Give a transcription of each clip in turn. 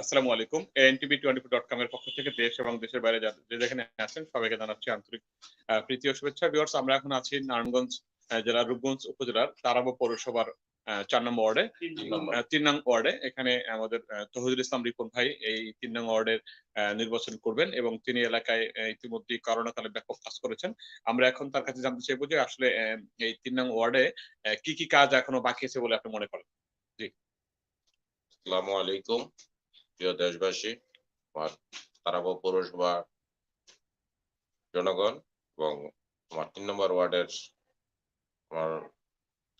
আসসালামু আলাইকুম। NTV twenty four dot com এর পক্ষ থেকে দেশ এবং দেশের বাইরে যে যেখানে আছেন সবাইকে জানাচ্ছি আন্তরিক প্রীতি ও শুভেচ্ছা। ভিউয়ার্স আমরা এখন আছি নারায়ণগঞ্জ জেলার রূপগঞ্জ উপজেলার তারাবো পৌরসভার চার নম্বর ওয়ার্ডে। তিন নং ওয়ার্ডে। এখানে আমাদের তহিদুল ইসলাম রিপন ভাই এই তিন নং ওয়ার্ডের নির্বাচন করবেন এবং তিনি এলাকায় ইতিমধ্যে করোনা কালে ব্যাপক কাজ করেছেন। আমরা এখন তার কাছে জানতে চাইব যে আসলে এই তিন নং ওয়ার্ডে কি কি কাজ এখনও বাকি আছে বলে আপনি মনে করেন? আসসালামু আলাইকুম, প্রিয় দেশবাসী আমার তারাবো পৌরসভা জনগণ এবং আমার তিন নম্বর ওয়ার্ডের আমার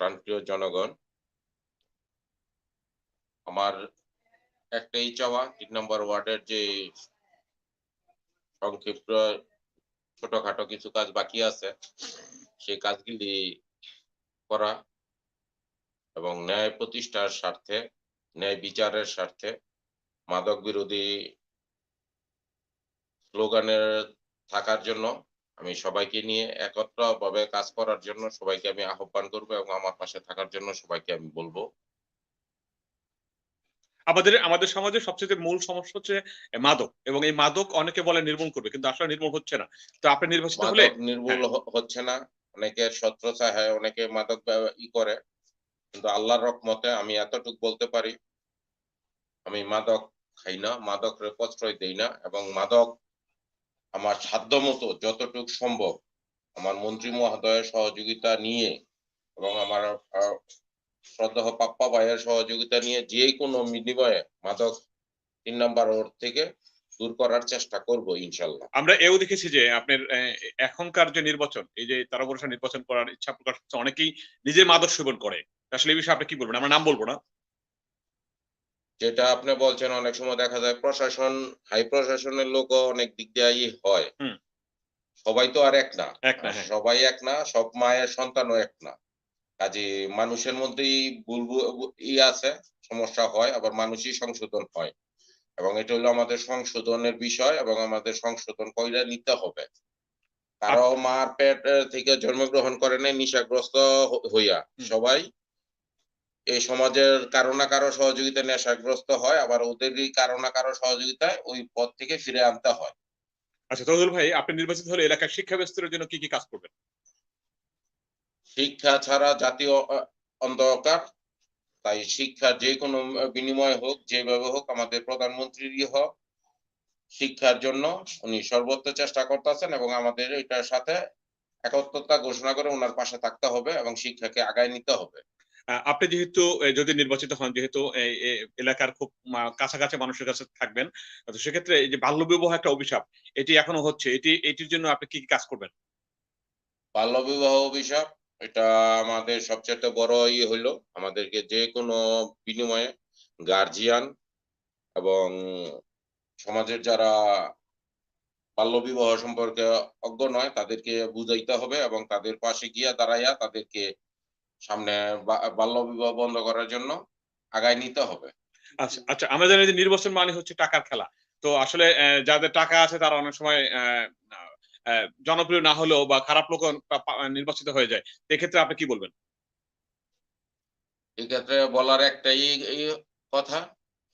প্রাণপ্রিয় জনগণ, আমার একটাই চাওয়া তিন নম্বর ওয়ার্ডের যে সংক্ষিপ্ত ছোটখাটো কিছু কাজ বাকি আছে, সেই কাজগুলি করা এবং ন্যায় প্রতিষ্ঠার স্বার্থে ন্যায় বিচারের স্বার্থে মাদক বিরোধী স্লোগানের থাকার জন্য আমি সবাইকে নিয়ে একত্রভাবে কাজ করার জন্য সবাইকে আমি আহ্বান করব এবং আমার পাশে থাকার জন্য সবাইকে আমি বলব। আমাদের আমাদের সমাজে সবচেয়ে মূল সমস্যা হচ্ছে মাদক এবং এই মাদক অনেকে বলে নির্মূল করবে কিন্তু আসলে নির্মূল হচ্ছে না। তো আপনি নির্বাচিত হলে নির্মূল হচ্ছে না অনেকে ছত্রছায়া হয় অনেকে মাদক ই করে কিন্তু আল্লাহর রহমতে আমি এতটুক বলতে পারি আমি মাদক খাই না মাদকের প্রশ্রয় দেই না এবং মাদক আমার সাধ্য মতো যতটুক সম্ভব আমার মন্ত্রী মহোদয়ের সহযোগিতা নিয়ে এবং আমার আহ, শ্রদ্ধেয় পাপ্পা ভাইয়ের সহযোগিতা নিয়ে যে কোনো বিনিময়ে মাদক তিন নাম্বার ওর থেকে দূর করার চেষ্টা করব ইনশাল্লাহ। আমরা এও দেখেছি যে আপনার এখনকার যে নির্বাচন এই যে তারা নির্বাচন করার ইচ্ছা প্রকাশ অনেকেই নিজের মাদক সেবন করে। আসলে এই বিষয়ে আপনি কি বলবেন? আমরা নাম বলব না। যেটা আপনি বলছেন অনেক সময় দেখা যায় প্রশাসন হাই প্রশাসনের লোকও অনেক দিক দিয়ে হয়। সবাই তো আর এক না। এক না হ্যাঁ। সবাই এক না সব মায়ের সন্তানও এক না। কাজে মানুষের মধ্যেই ভুল ই আছে সমস্যা হয় আবার মানুষই সংশোধন হয়। এবং এটা হলো আমাদের সংশোধনের বিষয় এবং আমাদের সংশোধন কইরা নিতে হবে। কারও মার পেট থেকে জন্মগ্রহণ করে নাই নিশাগ্রস্ত হইয়া সবাই এই সমাজের কারও না কারও সহযোগিতায় নেশাগ্রস্ত হয় আবার ওদেরই কারও না কারও সহযোগিতায় ওই পথ থেকে ফিরে আনতে হয়। আচ্ছা তহুল ভাই আপনি নির্বাচিত হলে এলাকার শিক্ষা বিস্তারের জন্য কি কি কাজ করবেন? শিক্ষা ছাড়া জাতীয় অন্ধকার তাই শিক্ষার যে কোনো বিনিময় হোক যেভাবে হোক আমাদের প্রধানমন্ত্রীরই হোক শিক্ষার জন্য উনি সর্বোচ্চ চেষ্টা করতেছেন এবং আমাদের এটার সাথে একত্রতা ঘোষণা করে ওনার পাশে থাকতে হবে এবং শিক্ষাকে আগায় নিতে হবে। আপনি যেহেতু যদি নির্বাচিত হন, যেহেতু এলাকার খুব কাছাকাছি মানুষের কাছে থাকবেন, তো সেক্ষেত্রে এই যে বাল্য বিবাহ একটা অভিশাপ, এটি এখনও হচ্ছে, এটি, এটির জন্য আপনি কি কি কাজ করবেন? বাল্য বিবাহ অভিশাপ, এটা আমাদের সবচেয়ে বড় ইয়ে হইল, আমাদেরকে যে কোনো বিনিময়ে গার্জিয়ান এবং সমাজের যারা বাল্য বিবাহ সম্পর্কে অজ্ঞ নয়, তাদেরকে বুঝাইতে হবে এবং তাদের পাশে গিয়া দাঁড়াইয়া তাদেরকে সামনে বাল্য বিবাহ বন্ধ করার জন্য আগায় নিতে হবে। আচ্ছা আচ্ছা আমরা জানি যে নির্বাচন মানে হচ্ছে টাকার খেলা। তো আসলে যাদের টাকা আছে তারা অনেক সময় জনপ্রিয় না হলেও বা খারাপ লোক নির্বাচিত হয়ে যায়। এক্ষেত্রে আপনি কি বলবেন? এক্ষেত্রে বলার একটাই কথা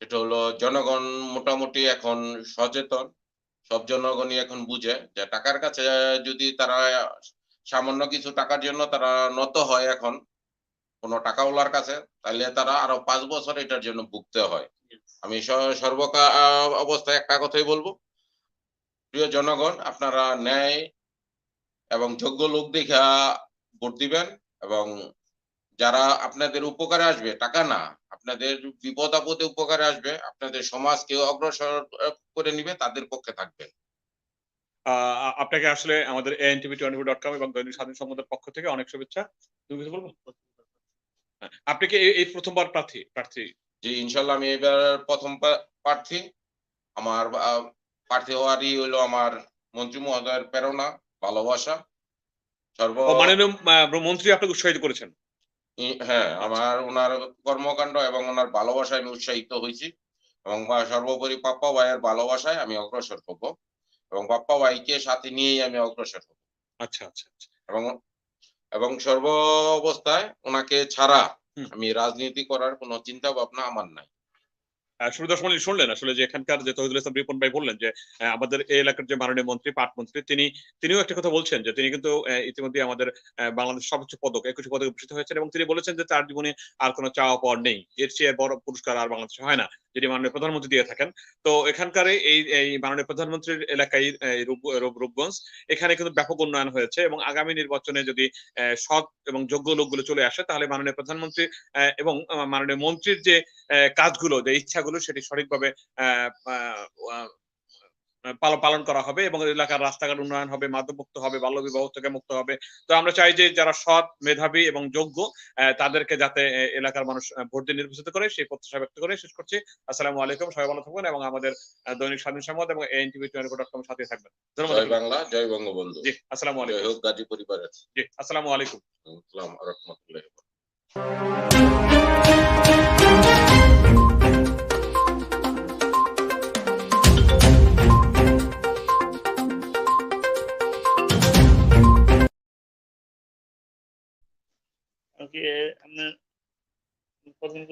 সেটা হলো জনগণ মোটামুটি এখন সচেতন। সব জনগণই এখন বুঝে যে টাকার কাছে যদি তারা সামান্য কিছু টাকার জন্য তারা নত হয় এখন কোনো টাকাওয়ালার কাছে তাহলে তারা আরও পাঁচ বছর এটার জন্য ভুগতে হয়। আমি সর্বকা অবস্থায় একটা কথাই বলব। প্রিয় জনগণ আপনারা ন্যায় এবং যোগ্য লোক দেখা ভোট দিবেন এবং যারা আপনাদের উপকারে আসবে টাকা না আপনাদের বিপদ আপদে উপকারে আসবে আপনাদের সমাজকে অগ্রসর করে নিবে তাদের পক্ষে থাকবেন। আহ, আপনাকে আসলে আমাদের এনটিভি টোয়েন্টি ডট কম এবং দৈনিক স্বাধীন সংবাদের পক্ষ থেকে অনেক শুভেচ্ছা। তুমি কিছু বলব? আপনি কি এই- প্রথমবার প্রার্থী প্রার্থী? যে ইনশাল্লাহ আমি এবার প্রথম প্রার্থী। আমার প্রার্থী হওয়ারই হলো আমার মন্ত্রী মহোদয়ের প্রেরণা ভালোবাসা। সর্ব মাননীয় মন্ত্রী আপনাকে উৎসাহিত করেছেন? হ্যাঁ আমার ওনার কর্মকাণ্ড এবং ওনার ভালোবাসায় আমি উৎসাহিত হয়েছি। এবং সর্বোপরি পাপ্পা ভাইয়ের ভালোবাসায় আমি অগ্রসর হব। এবং পাপ্পা ভাইকে সাথে নিয়েই আমি অগ্রসর হব। আচ্ছা আচ্ছা আচ্ছা। এবং এবং সর্ব অবস্থায় ওনাকে ছাড়া আমি রাজনীতি করার কোনো চিন্তা ভাবনা আমার নাই। সুরদাস মল্লিক শুনলেন? আসলে যে এখানকার যে তহিদুল ইসলাম রিপন ভাই বললেন যে আমাদের এই এলাকার যে মাননীয় মন্ত্রী পাট মন্ত্রী তিনি তিনিও একটা কথা বলছেন যে তিনি কিন্তু ইতিমধ্যে আমাদের বাংলাদেশ সর্বোচ্চ পদক একুশে পদকে ভূষিত হয়েছেন এবং তিনি বলেছেন যে তার জীবনে আর কোনো চাওয়া পাওয়ার নেই। এর চেয়ে বড় পুরস্কার আর বাংলাদেশে হয় না। যেটি মাননীয় প্রধানমন্ত্রী দিয়ে থাকেন। তো এখানকার এই এই মাননীয় প্রধানমন্ত্রীর এলাকায় রূপগঞ্জ, এখানে কিন্তু ব্যাপক উন্নয়ন হয়েছে এবং আগামী নির্বাচনে যদি সৎ এবং যোগ্য লোকগুলো চলে আসে, তাহলে মাননীয় প্রধানমন্ত্রী এবং মাননীয় মন্ত্রীর যে কাজগুলো, যে ইচ্ছাগুলো, সেটি সঠিকভাবে পালন পালন করা হবে এবং এলাকার রাস্তাঘাট উন্নয়ন হবে মাদকমুক্ত হবে বাল্য বিবাহ থেকে মুক্ত হবে। তো আমরা চাই যে যারা সৎ মেধাবী এবং যোগ্য তাদেরকে যাতে এলাকার মানুষ ভোট দিয়ে নির্বাচিত করে সেই প্রত্যাশা ব্যক্ত করে। শেষ করছি। আসসালামু আলাইকুম। সবাই ভালো থাকবেন এবং আমাদের দৈনিক স্বাধীন সংবাদ এবং এনটিভি টোয়েন্টি ডট কম সাথে থাকবেন। ধন্যবাদ। জয় বাংলা জয় বঙ্গবন্ধু। জি আসসালামু জয় আলাইকুম হোক গাজী পরিবারের। জি আসসালামু আলাইকুম। আসসালাম রহমতুল্লাহ